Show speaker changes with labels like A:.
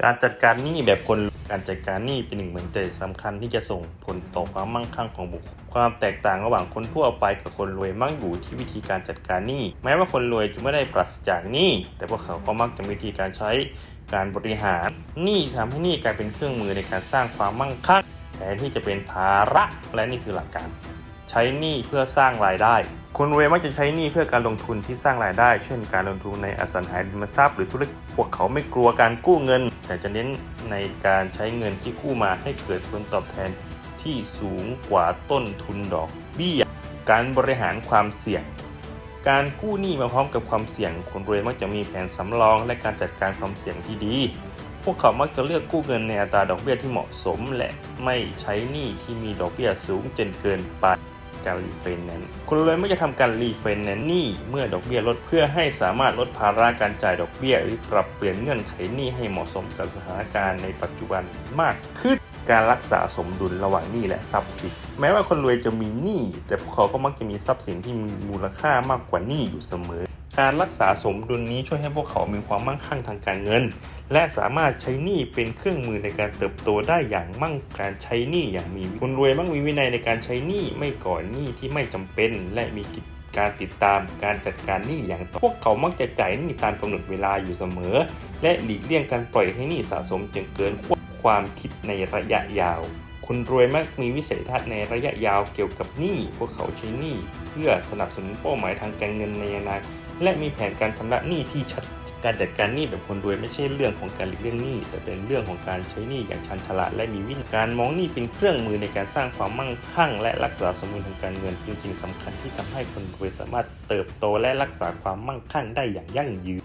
A: การจัดการหนี้แบบคนการจัดการหนี้เป็นหนึ่งเหมือนแต่สำคัญที่จะส่งผลต่อความมั่งคั่งของบุคคล ความแตกต่างระหว่างคนทั่วไปกับคนรวยมักอยู่ที่วิธีการจัดการหนี้ แม้ว่าคนรวยจะไม่ได้ปราศจากหนี้ แต่พวกเขาก็มักจะมีวิธีการใช้การบริหารหนี้ทำให้หนี้กลายเป็นเครื่องมือในการสร้างความมั่งคั่งแทนที่จะเป็นภาระและนี่คือหลักการ ใช้หนี้เพื่อสร้างรายได้ คนรวยมักจะใช้หนี้เพื่อการลงทุนที่สร้างรายได้ เช่น การลงทุนในอสังหาริมทรัพย์หรือธุรกิจพวกเขาไม่กลัวการกู้เงิน แต่จะเน้นในการใช้เงินที่กู้มาให้เกิดผลตอบแทนที่สูงกว่าต้นทุนดอกเบี้ยการบริหารความเสี่ยง การกู้หนี้มาพร้อมกับความเสี่ยง คนรวยมักจะมีแผนสำรองและการจัดการความเสี่ยงที่ดี พวกเขามักจะเลือกกู้เงินในอัตราดอกเบี้ยที่เหมาะสม และไม่ใช้หนี้ที่มีดอกเบี้ยสูงจนเกินไป การรีไฟแนนซ์คนรวยไม่จะทำการรีไฟแนนซ์หนี้เมื่อดอกเบี้ยลดเพื่อให้สามารถลดภาระการจ่ายดอกเบี้ย หรือปรับเปลี่ยนเงื่อนไขหนี้ให้เหมาะสมกับสถานการณ์ในปัจจุบันมากขึ้น การรักษาสมดุลระหว่างหนี้และทรัพย์สิน แม้ว่าคนรวยจะมีหนี้แต่พวกเขาก็มักจะมีทรัพย์สินที่มีมูลค่ามากกว่าหนี้อยู่เสมอ การรักษาสมดุลนี้ช่วยให้พวกเขามีความมั่งคั่งทางการเงิน และสามารถใช้หนี้เป็นเครื่องมือในการเติบโตได้อย่างมั่งการใช้หนี้อย่างมีคนรวยมักมีวินัยในการใช้หนี้ไม่ก่อนหนี้ที่ไม่จำเป็น และมีกิจการติดตามการจัดการหนี้อย่างต่อพวกเขามักจะจ่ายหนี้ตามกำหนดเวลาอยู่เสมอ และหลีกเลี่ยงการปล่อยให้หนี้สะสมจนเกินคว ความคิดในระยะยาว คนรวยมักมีวิสัยทัศน์ในระยะยาวเกี่ยวกับหนี้พวกเขาใช้หนี้เพื่อสนับสนุนเป้าหมายทางการเงินในอนาคตและมีแผนการชำระหนี้ที่ชัด การจัดการหนี้แบบคนรวยไม่ใช่เรื่องของการหลีกเลี่ยงหนี้ แต่เป็นเรื่องของการใช้หนี้อย่างชันฉลาดและมีวินัยการมองหนี้เป็นเครื่องมือในการสร้างความมั่งคั่ง และรักษาสมดุลทางการเงินเป็นสิ่งสำคัญที่ทำให้คนรวยสามารถเติบโตและรักษาความมั่งคั่งได้อย่างยั่งยืน